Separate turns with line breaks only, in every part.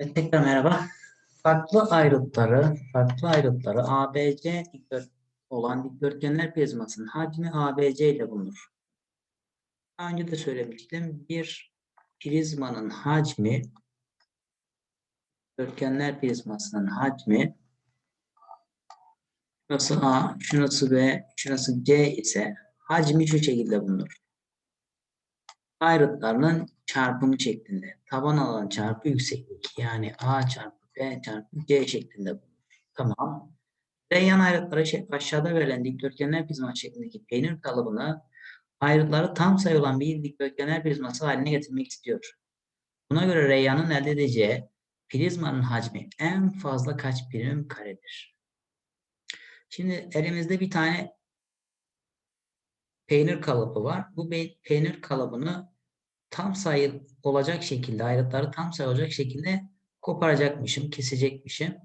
Evet, tekrar merhaba. Farklı ayrıtları, farklı ayrıtları ABC dikdört olan dikdörtgenler prizmasının hacmi ABC ile bulunur. Daha önce de söylemiştim. Bir prizmanın hacmi dikdörtgenler prizmasının hacmi şurası A, şurası B, şurası C ise hacmi şu şekilde bulunur. Ayrıtlarının çarpımı şeklinde. Taban alan çarpı yükseklik. Yani A çarpı B çarpı C şeklinde. Tamam. Reyyan ayrıtları şey, aşağıda verilen dikdörtgenler prizma şeklindeki peynir kalıbını ayrıtları tam sayı olan bir dikdörtgenler prizması haline getirmek istiyor. Buna göre Reyyan'ın elde edeceği prizmanın hacmi en fazla kaç birim karedir? Şimdi elimizde bir tane peynir kalıbı var. Bu peynir kalıbını tam sayı olacak şekilde, ayrıtları tam sayı olacak şekilde koparacakmışım, kesecekmişim.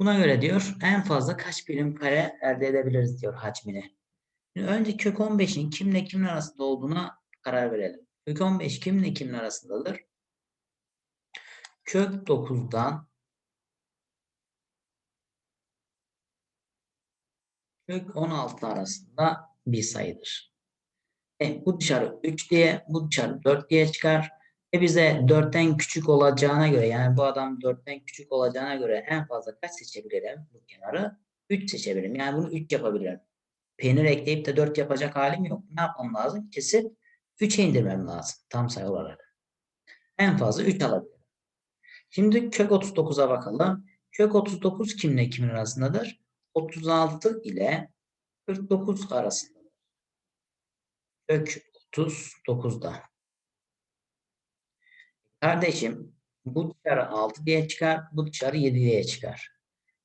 Buna göre diyor en fazla kaç birim kare elde edebiliriz diyor hacmini. Şimdi önce kök 15'in kimle kimin arasında olduğuna karar verelim. Kök 15 kimle kimin arasındadır? Kök 9'dan kök 16 arasında bir sayıdır. E, bu dışarı 3 diye, bu dışarı 4 diye çıkar. E bize 4'ten küçük olacağına göre yani bu adam 4'ten küçük olacağına göre en fazla kaç seçebilirim bu kenarı? 3 seçebilirim. Yani bunu 3 yapabilirim. Peynir ekleyip de 4 yapacak halim yok. Ne yapmam lazım? Kesip 3'e indirmem lazım tam sayı olarak. En fazla 3 alabilirim. Şimdi kök 39'a bakalım. Kök 39 kimle kimin arasındadır? 36 ile 49 arasında. Kök 39'da. Kardeşim bu dışarı 6 diye çıkar, bu dışarı 7 diye çıkar.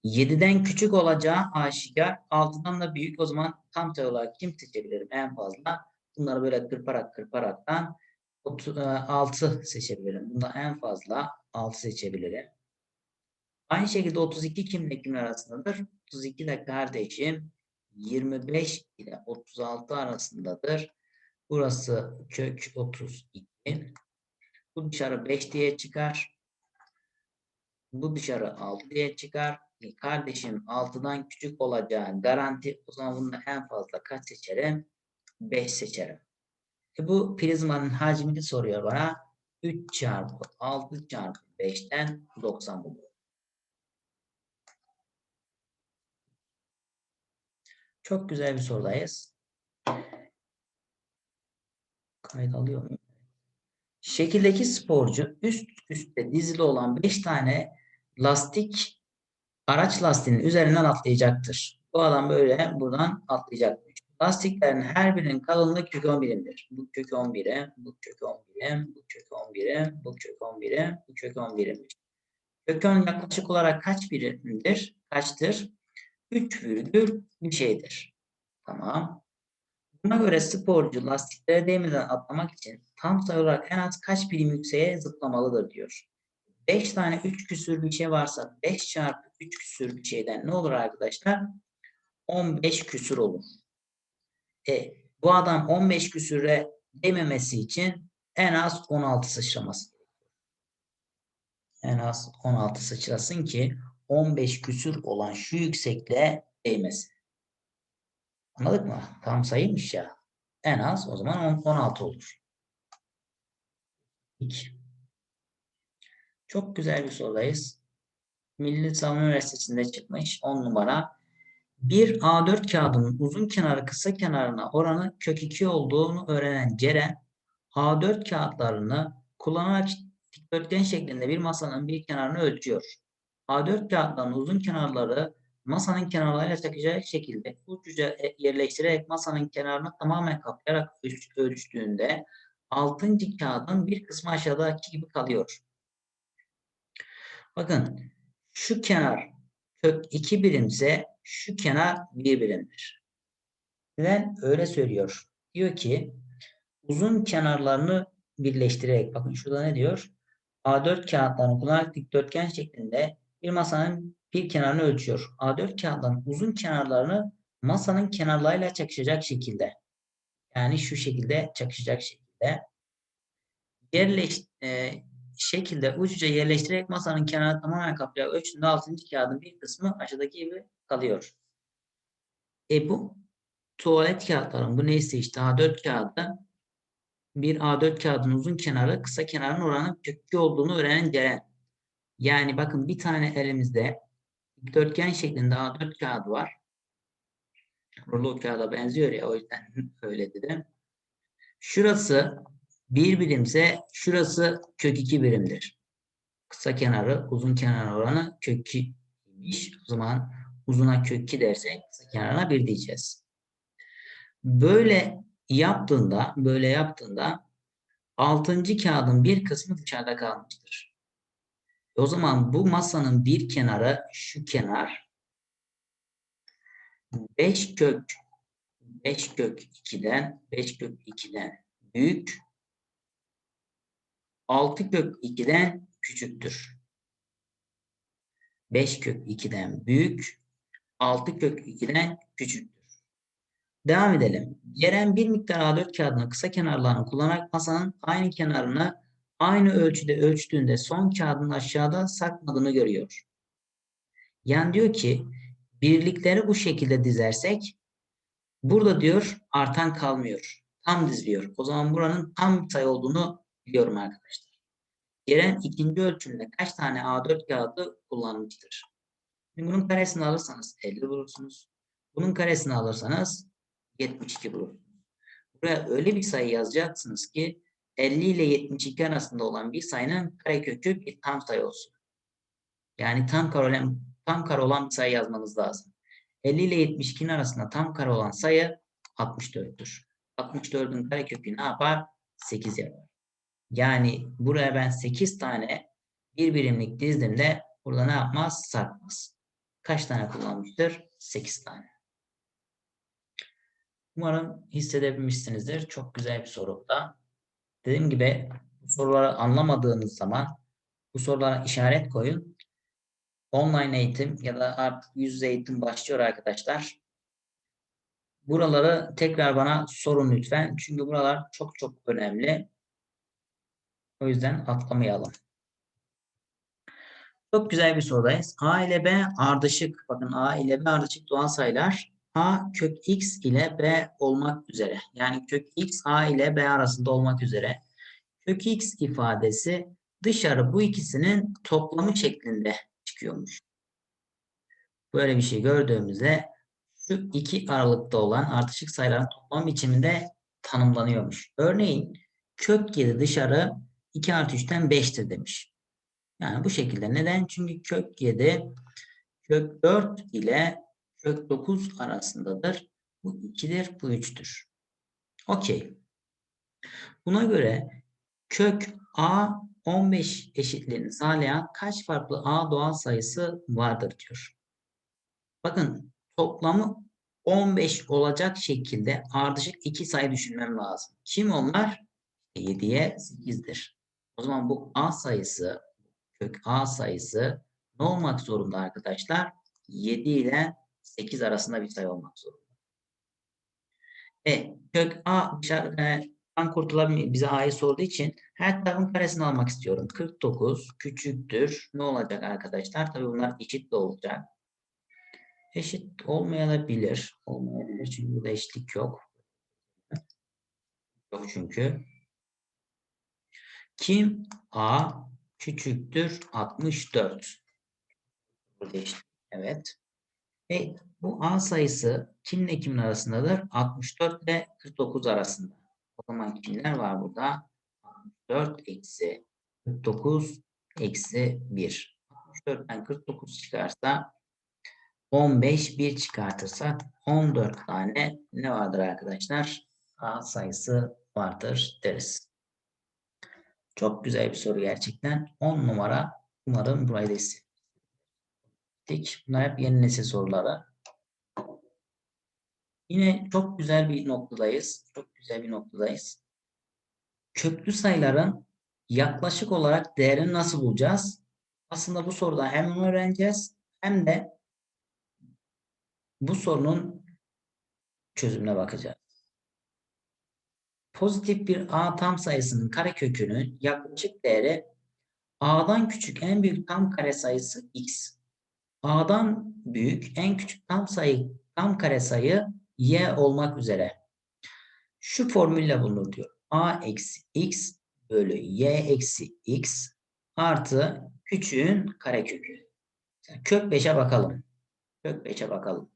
7'den küçük olacağı aşikar, 6'dan da büyük o zaman tam sayı olarak kim seçebilirim en fazla? Bunları böyle kırparak kırparaktan 6 seçebilirim. Bunda en fazla 6 seçebilirim. Aynı şekilde 32 kimle kimin arasındadır? 32 de kardeşim 25 ile 36 arasındadır. Burası kök 32. Bu dışarı 5 diye çıkar. Bu dışarı 6 diye çıkar. E, kardeşim 6'dan küçük olacağı garanti. O zaman bunda en fazla kaç seçerim? 5 seçerim. E, bu prizmanın hacmini soruyor bana. 3 çarpı 6 çarpı 5'ten 90 buluyor. Çok güzel bir sorudayız. Kayıt alıyor muyum? Şekildeki sporcu üst üste dizili olan 5 tane lastik araç lastiğinin üzerinden atlayacaktır. Bu adam böyle buradan atlayacakmış. Lastiklerin her birinin kalınlığı kök 10 birimdir. Bu kök 10 birim, bu kök 10 birim, bu kök 10 birim, bu kök 10 birim, bu kök 10 birimdir. Kök 10 yaklaşık olarak kaç birimdir? Kaçtır? 3 virgül bir şeydir. Tamam. Buna göre sporcu lastiklere değmeden atlamak için tam sayı olarak en az kaç birim yükseğe zıplamalıdır diyor. 5 tane 3 küsür bir şey varsa 5 çarpı 3 küsür bir şeyden ne olur arkadaşlar? 15 küsür olur. E, bu adam 15 küsüre değmemesi için en az 16 sıçraması En az 16 sıçrasın ki 15 küsür olan şu yüksekliğe değmesin. Anladık mı? Tam sayıymış ya. En az o zaman 16 olur. 2. Çok güzel bir sorudayız. Milli Savunma Üniversitesi'nde çıkmış 10 numara. Bir A4 kağıdının uzun kenarı kısa kenarına oranı kök 2 olduğunu öğrenen Ceren, A4 kağıtlarını kullanarak dikdörtgen şeklinde bir masanın bir kenarını ölçüyor. A4 kağıtlarının uzun kenarları masanın kenarlarıyla çakacak şekilde uçuca e, yerleştirerek masanın kenarını tamamen kaplayarak ölçtüğünde altıncı kağıdın bir kısmı aşağıdaki gibi kalıyor. Bakın şu kenar kök 2 birimse şu kenar 1 birimdir. Neden? Öyle söylüyor. Diyor ki uzun kenarlarını birleştirerek bakın şurada ne diyor? A4 kağıtlarını kullanarak dikdörtgen şeklinde bir masanın bir kenarını ölçüyor. A4 kağıtların uzun kenarlarını masanın kenarlarıyla çakışacak şekilde. Yani şu şekilde çakışacak şekilde. Yerleş, e, şekilde ucuca yerleştirerek masanın kenarını tamamen kaplayarak ölçtüğünde 6. kağıdın bir kısmı aşağıdaki gibi kalıyor. E bu tuvalet kağıtların bu neyse işte A4 kağıdı bir A4 kağıdın uzun kenarı kısa kenarın oranı kökü olduğunu öğrenen Ceren. Yani bakın bir tane elimizde dikdörtgen şeklinde A4 kağıdı var. Rulo kağıda benziyor ya o yüzden öyle dedim. Şurası bir birimse şurası kök 2 birimdir. Kısa kenarı uzun kenar oranı kök 2'ymiş. O zaman uzuna kök 2 dersek kısa kenarına 1 diyeceğiz. Böyle yaptığında böyle yaptığında 6. kağıdın bir kısmı dışarıda kalmıştır. O zaman bu masanın bir kenarı şu kenar 5 kök 5 kök 2'den 5 kök 2'den büyük 6 kök 2'den küçüktür. 5 kök 2'den büyük 6 kök 2'den küçüktür. Devam edelim. Ceren bir miktar A4 kağıdının kısa kenarlarını kullanarak masanın aynı kenarını aynı ölçüde ölçtüğünde son kağıdın aşağıda sakladığını görüyor. Yani diyor ki birlikleri bu şekilde dizersek burada diyor artan kalmıyor. Tam diziliyor. O zaman buranın tam sayı olduğunu biliyorum arkadaşlar. Ceren ikinci ölçümde kaç tane A4 kağıdı kullanmıştır? Şimdi bunun karesini alırsanız 50 bulursunuz. Bunun karesini alırsanız 72 bulursunuz. Buraya öyle bir sayı yazacaksınız ki 50 ile 72 arasında olan bir sayının karekökü bir tam sayı olsun. Yani tam kare olan, tam kare olan bir sayı yazmanız lazım. 50 ile 72'nin arasında tam kare olan sayı 64'tür. 64'ün karekökü ne yapar? 8 yapar. Yani buraya ben 8 tane bir birimlik dizdiğimde burada ne yapmaz? Sarkmaz. Kaç tane kullanmıştır? 8 tane. Umarım hissedebilmişsinizdir. Çok güzel bir soru da. Dediğim gibi bu soruları anlamadığınız zaman bu sorulara işaret koyun. Online eğitim ya da artık yüz yüze eğitim başlıyor arkadaşlar. Buraları tekrar bana sorun lütfen. Çünkü buralar çok çok önemli. O yüzden atlamayalım. Çok güzel bir sorudayız. A ile B ardışık. Bakın A ile B ardışık doğal sayılar. A kök X ile B olmak üzere. Yani kök X A ile B arasında olmak üzere. Kök X ifadesi dışarı bu ikisinin toplamı şeklinde çıkıyormuş. Böyle bir şey gördüğümüzde şu iki aralıkta olan ardışık sayıların toplam biçiminde tanımlanıyormuş. Örneğin kök 7 dışarı 2 artı 3'ten 5'tir demiş. Yani bu şekilde. Neden? Çünkü kök 7 kök 4 ile kök 9 arasındadır. Bu 2'dir, bu 3'tür. Okey. Buna göre kök A 15 eşitliğini sağlayan kaç farklı A doğal sayısı vardır diyor. Bakın toplamı 15 olacak şekilde ardışık iki sayı düşünmem lazım. Kim onlar? 7'ye 8'dir. O zaman bu A sayısı kök A sayısı ne olmak zorunda arkadaşlar? 7 ile 8 arasında bir sayı olmak zorunda. E kök A dışarıdan kurtulamıyor. Bize A'yı sorduğu için her tarafın karesini almak istiyorum. 49 küçüktür. Ne olacak arkadaşlar? Tabii bunlar eşit de olacak. Eşit olmayabilir. Olmayabilir çünkü burada eşitlik yok. Yok çünkü. Kim A küçüktür 64. Burada eşit. Evet. E, bu A sayısı kimle kimin arasındadır? 64 ile 49 arasında. O zaman kimler var burada? 64 eksi 49 eksi 1. 64'ten 49 çıkarsa 15 1 çıkartırsak 14 tane ne vardır arkadaşlar? A sayısı vardır deriz. Çok güzel bir soru gerçekten. 10 numara umarım burayı da ettik. Bunlar hep yeni nesil soruları. Yine çok güzel bir noktadayız. Çok güzel bir noktadayız. Köklü sayıların yaklaşık olarak değerini nasıl bulacağız? Aslında bu soruda hem öğreneceğiz hem de bu sorunun çözümüne bakacağız. Pozitif bir A tam sayısının karekökünün yaklaşık değeri A'dan küçük en büyük tam kare sayısı x. A'dan büyük en küçük tam sayı tam kare sayı y olmak üzere. Şu formülle bulunur diyor. A eksi x bölü y eksi x artı küçüğün karekökü. Kök 5'e bakalım. Kök 5'e bakalım.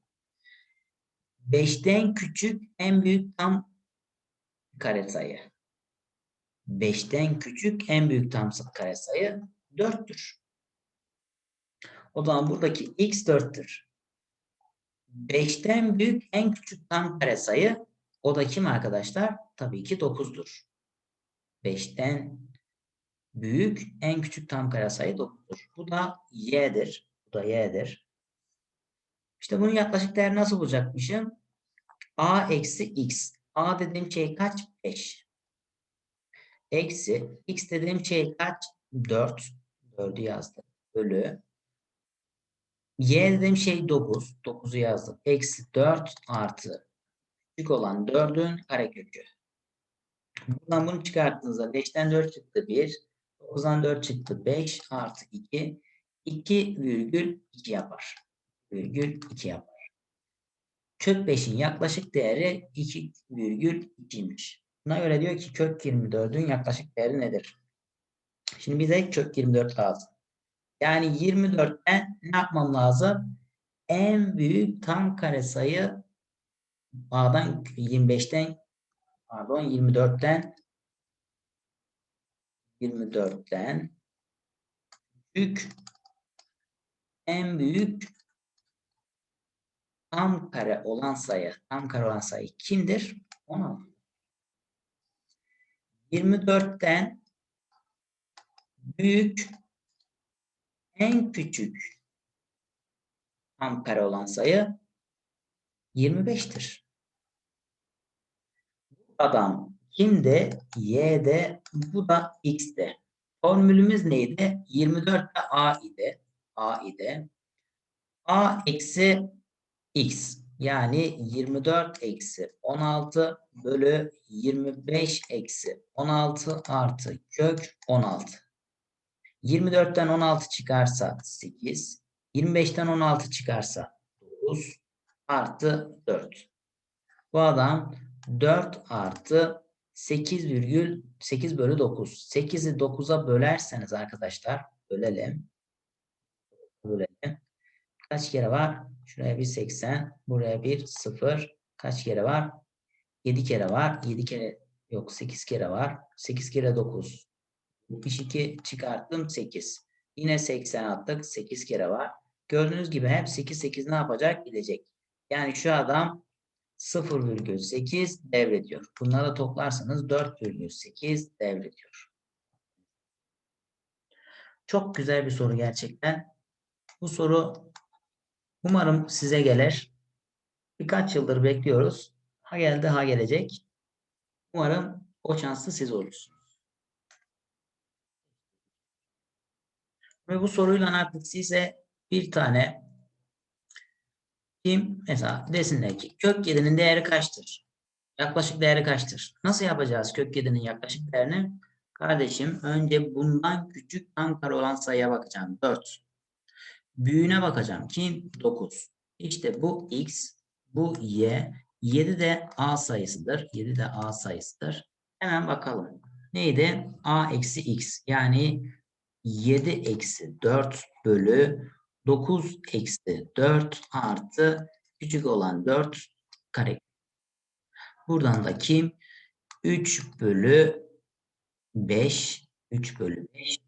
5'ten küçük en büyük tam kare sayı. 5'ten küçük en büyük tam kare sayı 4'tür. O zaman buradaki x 4'tür. 5'ten büyük en küçük tam kare sayı o da kim arkadaşlar? Tabii ki 9'dur. 5'ten büyük en küçük tam kare sayı 9'dur. Bu da y'dir. Bu da y'dir. İşte bunun yaklaşık değeri nasıl bulacakmışım? a eksi x. a dediğim şey kaç? 5. Eksi x dediğim şey kaç? 4. 4'ü yazdım. Bölü. Y dediğim şey 9. 9'u yazdım. Eksi 4 artı küçük olan 4'ün karekökü. Buradan bunu çıkarttığınızda 5'ten 4 çıktı 1. 9'dan 4 çıktı 5 artı 2. 2 virgül 2 yapar. Virgül 2 yapar. Kök 5'in yaklaşık değeri 2 virgül 2'ymiş. Buna göre diyor ki kök 24'ün yaklaşık değeri nedir? Şimdi bize kök 24 lazım. Yani 24'ten ne yapmam lazım? En büyük tam kare sayı A'dan 25'ten pardon 24'ten 24'ten büyük en büyük tam kare olan sayı tam kare olan sayı kimdir? 16. 24'ten büyük en küçük kare olan sayı 25'tir. Bu adam kimde? Y'de, bu da X'de. Formülümüz neydi? 24 de A idi. A idi. A eksi X. Yani 24 eksi 16 bölü 25 eksi 16 artı kök 16. 24'ten 16 çıkarsa 8. 25'ten 16 çıkarsa 9 artı 4. Bu adam 4 artı 8,8 bölü 9. 8'i 9'a bölerseniz arkadaşlar bölelim. Bölelim. Kaç kere var? Şuraya bir 80. Buraya bir 0. Kaç kere var? 7 kere var. 7 kere yok 8 kere var. 8 kere 9. 72 çıkarttım 8. Yine 80 attık. 8 kere var. Gördüğünüz gibi hep 8 8 ne yapacak? Gidecek. Yani şu adam 0,8 devrediyor. Bunları toplarsanız 4,8 devrediyor. Çok güzel bir soru gerçekten. Bu soru umarım size gelir. Birkaç yıldır bekliyoruz. Ha geldi ha gelecek. Umarım o şanslı siz olursunuz. Ve bu soruyla artık size bir tane kim mesela desinler ki kök 7'nin değeri kaçtır? Yaklaşık değeri kaçtır? Nasıl yapacağız kök 7'nin yaklaşık değerini? Kardeşim önce bundan küçük tam kare olan sayıya bakacağım. 4. Büyüğüne bakacağım. Kim? 9. İşte bu x, bu y. 7 de a sayısıdır. 7 de a sayısıdır. Hemen bakalım. Neydi? a eksi x. Yani 7 eksi 4 bölü 9 eksi 4 artı küçük olan 4 kare. Buradan da kim? 3 bölü 5 3 bölü 5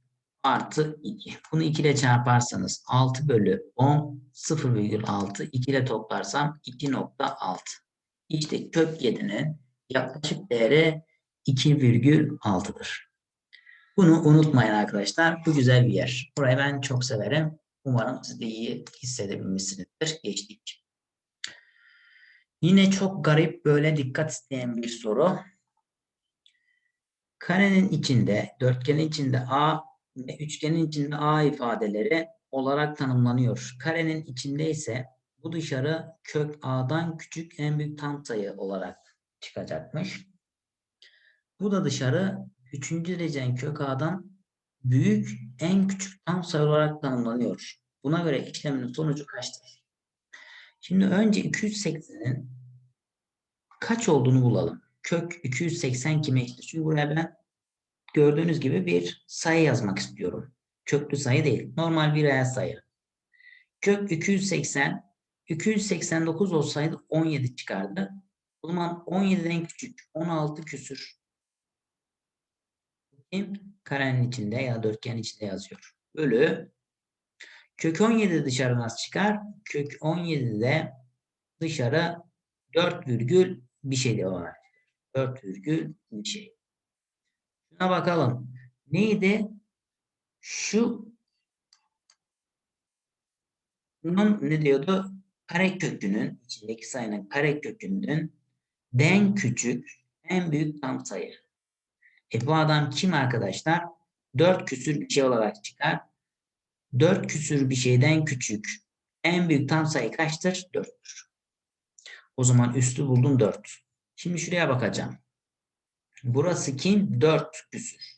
artı 2. Bunu 2 ile çarparsanız 6 bölü 10 0,6 2 ile toplarsam 2.6. İşte kök 7'nin yaklaşık değeri 2,6'dır. Bunu unutmayın arkadaşlar. Bu güzel bir yer. Burayı ben çok severim. Umarım siz de iyi hissedebilmişsinizdir. Geçtik. Yine çok garip böyle dikkat isteyen bir soru. Karenin içinde, dörtgenin içinde A ve üçgenin içinde A ifadeleri olarak tanımlanıyor. Karenin içinde ise bu dışarı kök A'dan küçük en büyük tam sayı olarak çıkacakmış. Bu da dışarı 3. derecenin kök A'dan büyük en küçük tam sayı olarak tanımlanıyor. Buna göre işlemin sonucu kaçtır? Şimdi önce 280'in kaç olduğunu bulalım. Kök 280 kime eşittir? Çünkü buraya ben gördüğünüz gibi bir sayı yazmak istiyorum. Köklü sayı değil. Normal bir reel sayı. Kök 280 289 olsaydı 17 çıkardı. O zaman 17'den küçük 16 küsür. Karenin içinde ya dörtgen içinde yazıyor. Bölü kök 17 dışarı nasıl çıkar? Kök 17'de dışarı 4 virgül bir şey var. 4 virgül bir şey. Şuna bakalım. Neydi? Şu bunun ne diyordu? Karekökünün içindeki sayının karekökünün den küçük en büyük tam sayı. E bu adam kim arkadaşlar? 4 küsür bir şey olarak çıkar. 4 küsür bir şeyden küçük en büyük tam sayı kaçtır? 4'tür. O zaman üstü buldum 4. Şimdi şuraya bakacağım. Burası kim? 4 küsür.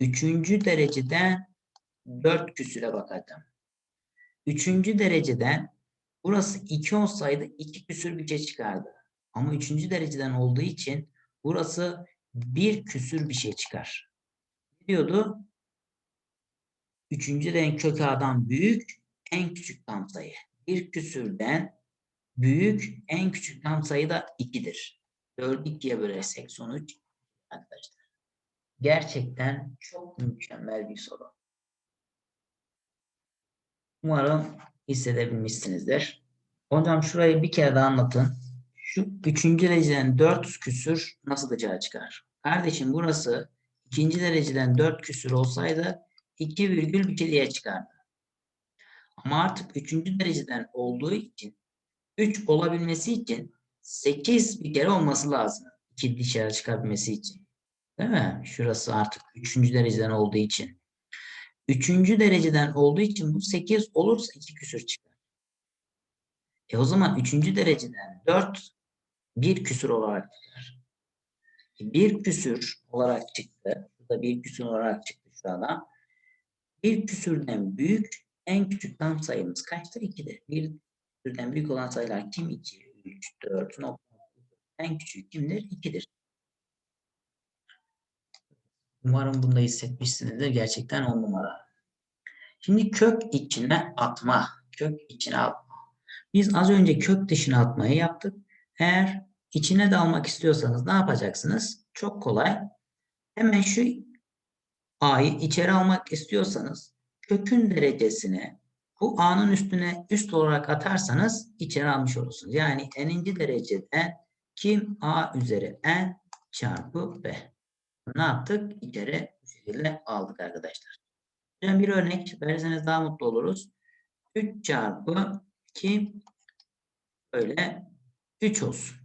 Üçüncü dereceden 4 küsüre bakacağım. Üçüncü dereceden burası 2 olsaydı 2 küsür bir şey çıkardı. Ama üçüncü dereceden olduğu için burası bir küsür bir şey çıkar. Diyordu? Üçüncü renk kök A'dan büyük en küçük tam sayı. Bir küsürden büyük en küçük tam sayı da 2'dir. 4'ü 2'ye bölersek sonuç arkadaşlar. Gerçekten çok mükemmel bir soru. Umarım hissedebilmişsinizdir. Hocam şurayı bir kere daha anlatın. Şu üçüncü dereceden 4 küsür nasıl dışarı çıkar? Kardeşim burası ikinci dereceden 4 küsür olsaydı 2 virgül bir diye çıkardı. Ama artık üçüncü dereceden olduğu için 3 olabilmesi için 8 bir kere olması lazım. 2 dışarı çıkabilmesi için. Değil mi? Şurası artık üçüncü dereceden olduğu için. Üçüncü dereceden olduğu için bu 8 olursa 2 küsür çıkar. E o zaman üçüncü dereceden 4 bir küsür olarak çıkar. Bir küsür olarak çıktı. Burada bir küsür olarak çıktı şu anda. Bir küsürden büyük en küçük tam sayımız kaçtır? 2'dir. Bir küsürden büyük olan sayılar kim? 2, 3, 4, nokta. En küçük kimdir? 2'dir. Umarım bunu da hissetmişsinizdir. Gerçekten on numara. Şimdi kök içine atma. Kök içine atma. Biz az önce kök dışına atmayı yaptık. Eğer içine de almak istiyorsanız ne yapacaksınız? Çok kolay. Hemen şu a'yı içeri almak istiyorsanız kökün derecesini bu a'nın üstüne üst olarak atarsanız içeri almış olursunuz. Yani n'inci derecede kim a üzeri n çarpı b. Ne yaptık? İçeri bu şekilde aldık arkadaşlar. Şimdi bir örnek verirseniz daha mutlu oluruz. 3 çarpı 2 böyle 3 olsun.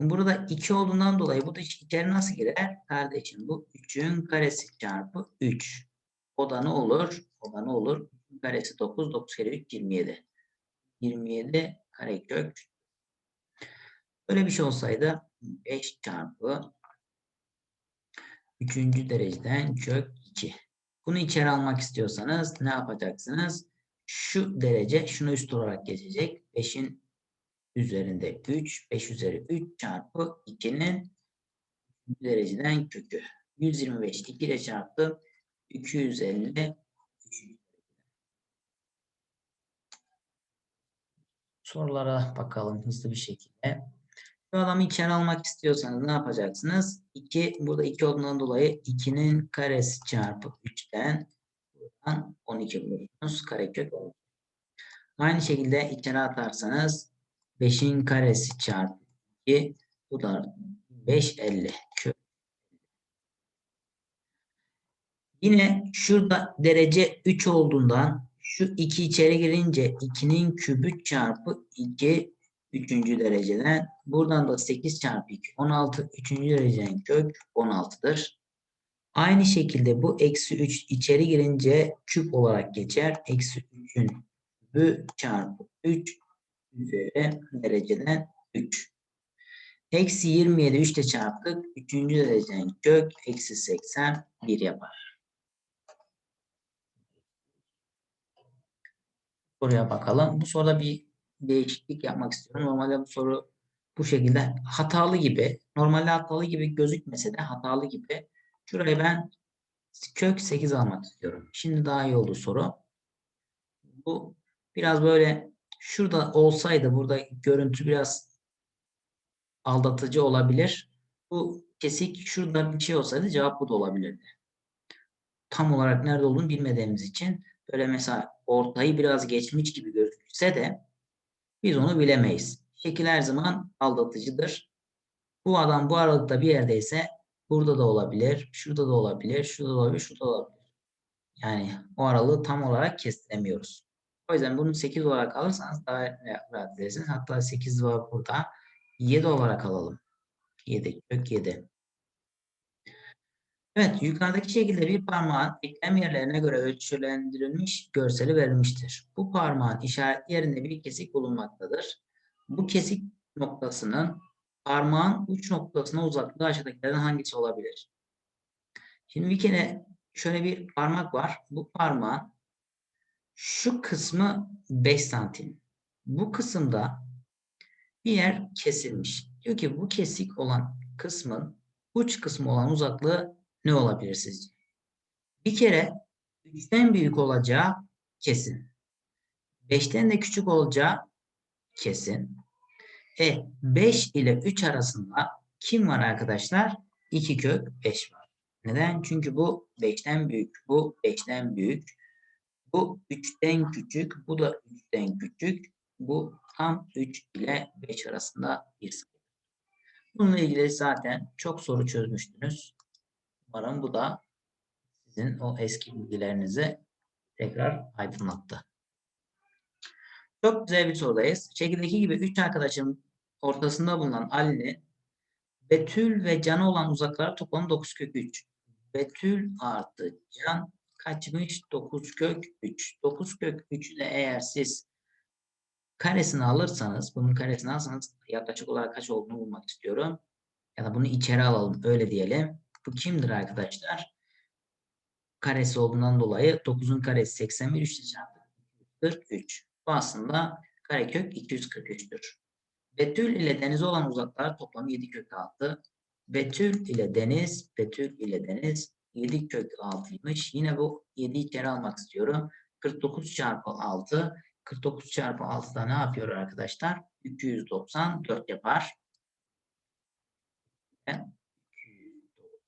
Burada 2 olduğundan dolayı bu da içeri nasıl girer? Kardeşim bu 3'ün karesi çarpı 3. O da ne olur? O da ne olur? karesi 9. 9 kere 3 27. 27 karekök. Böyle bir şey olsaydı 5 çarpı 3. dereceden kök 2. Bunu içeri almak istiyorsanız ne yapacaksınız? Şu derece şunu üst olarak geçecek. 5'in üzerinde 3. 5 üzeri 3 çarpı 2'nin dereceden kökü. 125 2 ile çarptım. 250 Sorulara bakalım hızlı bir şekilde. Bu adamı içeri almak istiyorsanız ne yapacaksınız? 2 burada 2 olduğundan dolayı 2'nin karesi çarpı 3'ten buradan 12 bulursunuz. Karekök olur. Aynı şekilde içeri atarsanız 5'in karesi çarpı 2 bu da 5 50 kök. Yine şurada derece 3 olduğundan şu 2 içeri girince 2'nin kübü çarpı 2 3. dereceden. Buradan da 8 çarpı 2 16 3. dereceden kök 16'dır. Aynı şekilde bu eksi 3 içeri girince küp olarak geçer. Eksi 3'ün kübü çarpı 3 üzeri derecede 3. Eksi 27 3 ile çarptık. 3. dereceden kök eksi 81 yapar. Soruya bakalım. Bu soruda bir değişiklik yapmak istiyorum. Normalde bu soru bu şekilde hatalı gibi, normalde hatalı gibi gözükmese de hatalı gibi. Şuraya ben kök 8 almak istiyorum. Şimdi daha iyi oldu soru. Bu biraz böyle şurada olsaydı burada görüntü biraz aldatıcı olabilir. Bu kesik şurada bir şey olsaydı cevap bu da olabilirdi. Tam olarak nerede olduğunu bilmediğimiz için böyle mesela ortayı biraz geçmiş gibi gözükse de biz onu bilemeyiz. Şekil her zaman aldatıcıdır. Bu adam bu aralıkta bir yerdeyse burada da olabilir, şurada da olabilir, şurada da olabilir, şurada da olabilir. Yani o aralığı tam olarak kestiremiyoruz. O yüzden bunu 8 olarak alırsanız daha rahat edersiniz. Hatta 8 var burada. 7 olarak alalım. 7 kök 7. Evet, yukarıdaki şekilde bir parmağın eklem yerlerine göre ölçülendirilmiş görseli verilmiştir. Bu parmağın işaret yerinde bir kesik bulunmaktadır. Bu kesik noktasının parmağın uç noktasına uzaklığı aşağıdakilerden hangisi olabilir? Şimdi bir kere şöyle bir parmak var. Bu parmağın şu kısmı 5 santim. Bu kısımda bir yer kesilmiş. Diyor ki bu kesik olan kısmın uç kısmı olan uzaklığı ne olabilir sizce? Bir kere 3'ten büyük olacağı kesin. 5'ten de küçük olacağı kesin. E 5 ile 3 arasında kim var arkadaşlar? 2 kök 5 var. Neden? Çünkü bu 5'ten büyük, bu 5'ten büyük, bu 3'ten küçük, bu da 3'ten küçük, bu tam 3 ile 5 arasında bir sayı. Bununla ilgili zaten çok soru çözmüştünüz. Umarım bu da sizin o eski bilgilerinizi tekrar aydınlattı. Çok güzel bir sorudayız. Şekildeki gibi 3 arkadaşın ortasında bulunan Ali'nin Betül ve Can'a olan uzaklar toplamı 9 kök 3. Betül artı Can kaçmış? 9 kök 3. 9 kök 3'ü de eğer siz karesini alırsanız, bunun karesini alırsanız yaklaşık olarak kaç olduğunu bulmak istiyorum. Ya da bunu içeri alalım öyle diyelim. Bu kimdir arkadaşlar? Karesi olduğundan dolayı 9'un karesi 81, 3 çarpı 43. Bu aslında karekök 243'tür. Betül ile deniz olan uzaklar toplamı 7 kök 6. Betül ile deniz, Betül ile deniz 7 kök 6'ymış. Yine bu 7'yi kere almak istiyorum. 49 çarpı 6. 49 çarpı 6 da ne yapıyor arkadaşlar? 294 yapar.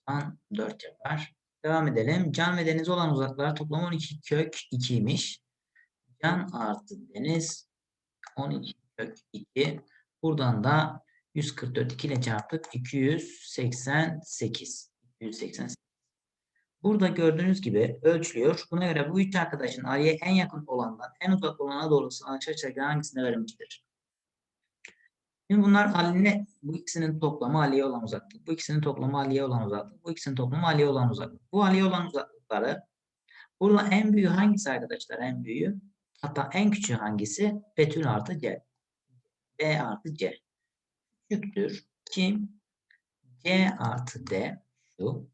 294 yapar. Devam edelim. Can ve deniz olan uzaklar toplam 12 kök 2'ymiş. Can artı deniz 12 kök 2. Buradan da 144 2 ile çarptık. 288. 288. Burada gördüğünüz gibi ölçülüyor. Buna göre bu üç arkadaşın A'ya en yakın olandan en uzak olana doğru aşağı çekilen hangisine verilmiştir? Şimdi bunlar Ali'ne bu ikisinin toplamı Ali'ye olan uzaklık. Bu ikisinin toplamı Ali'ye olan uzaklık. Bu ikisinin toplamı Ali'ye olan uzaklık. Bu Ali'ye olan uzaklıkları burada en büyüğü hangisi arkadaşlar? En büyüğü. Hatta en küçüğü hangisi? Betül artı C. B artı C. Küçüktür. Kim? C artı D. Şu.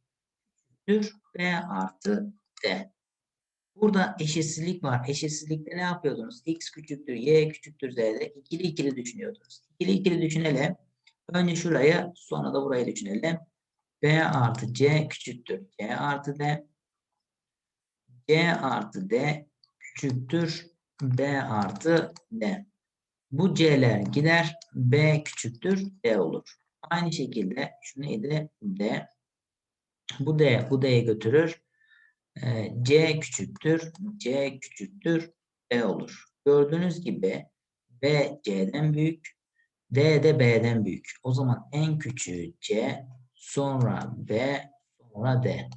Küçüktür. B artı D. Burada eşitsizlik var. Eşitsizlikte ne yapıyordunuz? X küçüktür, Y küçüktür Z'de. İkili ikili düşünüyordunuz. İkili ikili düşünelim. Önce şurayı sonra da burayı düşünelim. B artı C küçüktür. C artı D. C artı D küçüktür. B artı D. Bu C'ler gider. B küçüktür. D olur. Aynı şekilde şu neydi? D. Bu D, bu D'ye götürür. Ee, C küçüktür. C küçüktür. D olur. Gördüğünüz gibi B C'den büyük. D de B'den büyük. O zaman en küçüğü C, sonra B, sonra D.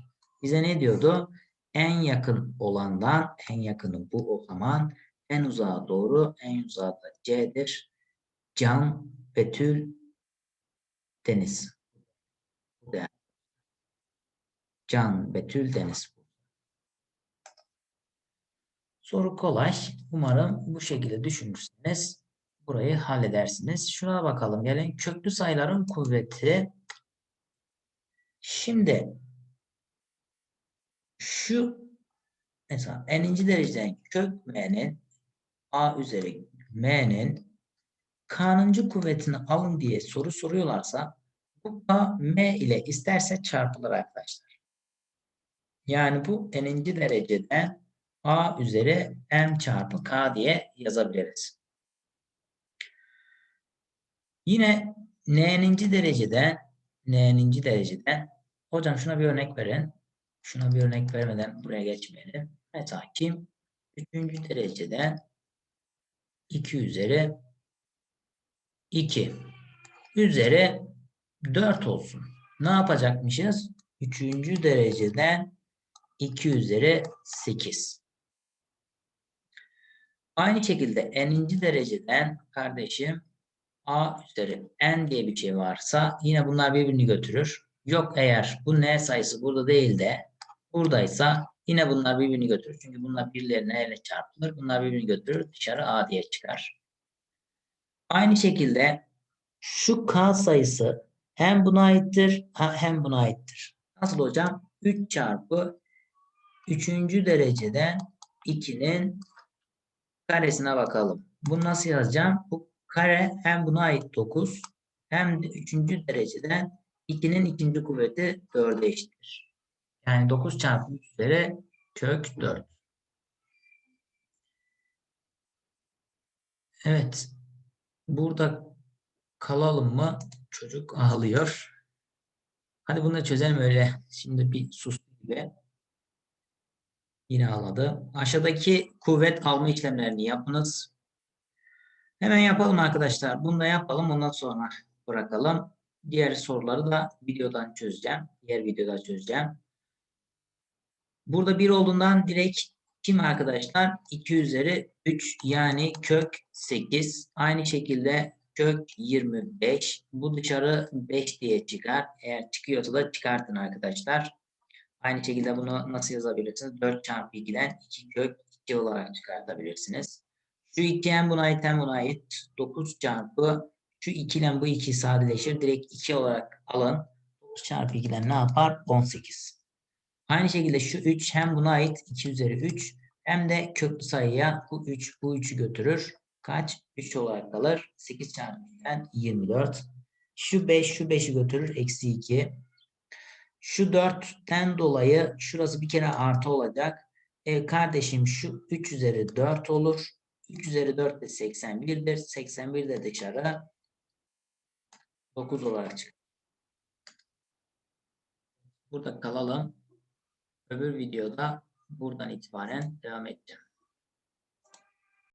Bize ne diyordu? En yakın olandan en yakını bu o zaman en uzağa doğru en uzağı da C'dir. Can, Betül, Deniz. Can, Betül, Deniz. Soru kolay. Umarım bu şekilde düşünürseniz burayı halledersiniz. Şuna bakalım. Gelin köklü sayıların kuvveti. Şimdi şu mesela n'inci dereceden kök m'nin A üzeri M'nin K'nıncı kuvvetini alın diye soru soruyorlarsa bu K M ile isterse çarpılır arkadaşlar. Yani bu n'inci dereceden A üzeri M çarpı K diye yazabiliriz. Yine n'ninci dereceden n'ninci dereceden hocam şuna bir örnek verin. Şuna bir örnek vermeden buraya geçmeyelim. Mesela kim? Üçüncü dereceden 2 üzeri 2 üzeri 4 olsun. Ne yapacakmışız? Üçüncü dereceden 2 üzeri 8. Aynı şekilde n'inci dereceden kardeşim a üzeri n diye bir şey varsa yine bunlar birbirini götürür. Yok eğer bu n sayısı burada değil de buradaysa yine bunlar birbirini götürür. Çünkü bunlar birilerine ile çarpılır. Bunlar birbirini götürür. Dışarı a diye çıkar. Aynı şekilde şu k sayısı hem buna aittir hem buna aittir. Nasıl hocam? 3 çarpı 3. dereceden 2'nin karesine bakalım. Bunu nasıl yazacağım? Bu kare hem buna ait 9 hem de 3. dereceden 2'nin ikinci kuvveti 4'e eşittir. Yani 9 çarpı 3 üzeri kök 4. Evet. Burada kalalım mı? Çocuk ağlıyor. Hadi bunu da çözelim öyle. Şimdi bir sus gibi. Yine ağladı. Aşağıdaki kuvvet alma işlemlerini yapınız. Hemen yapalım arkadaşlar. Bunu da yapalım. Ondan sonra bırakalım. Diğer soruları da videodan çözeceğim. Diğer videoda çözeceğim. Burada 1 olduğundan direkt kim arkadaşlar? 2 üzeri 3 yani kök 8. Aynı şekilde kök 25. Bu dışarı 5 diye çıkar. Eğer çıkıyorsa da çıkartın arkadaşlar. Aynı şekilde bunu nasıl yazabilirsiniz? 4 çarpı 2'den 2 kök 2 olarak çıkartabilirsiniz. Şu 2 hem buna ait hem buna ait. 9 çarpı şu 2 ile bu 2 sadeleşir. Direkt 2 olarak alın. 9 çarpı 2'den ne yapar? 18. Aynı şekilde şu 3 hem buna ait 2 üzeri 3 hem de köklü sayıya bu 3 bu 3'ü götürür. Kaç? 3 olarak kalır. 8 çarpı 2'den 24. Şu 5 şu 5'i götürür. Eksi 2. Şu 4'ten dolayı şurası bir kere artı olacak. E, kardeşim şu 3 üzeri 4 olur. 3 üzeri 4 de 81'dir. 81 de dışarı 9 olarak çıkar. Burada kalalım. Öbür videoda buradan itibaren devam edeceğim.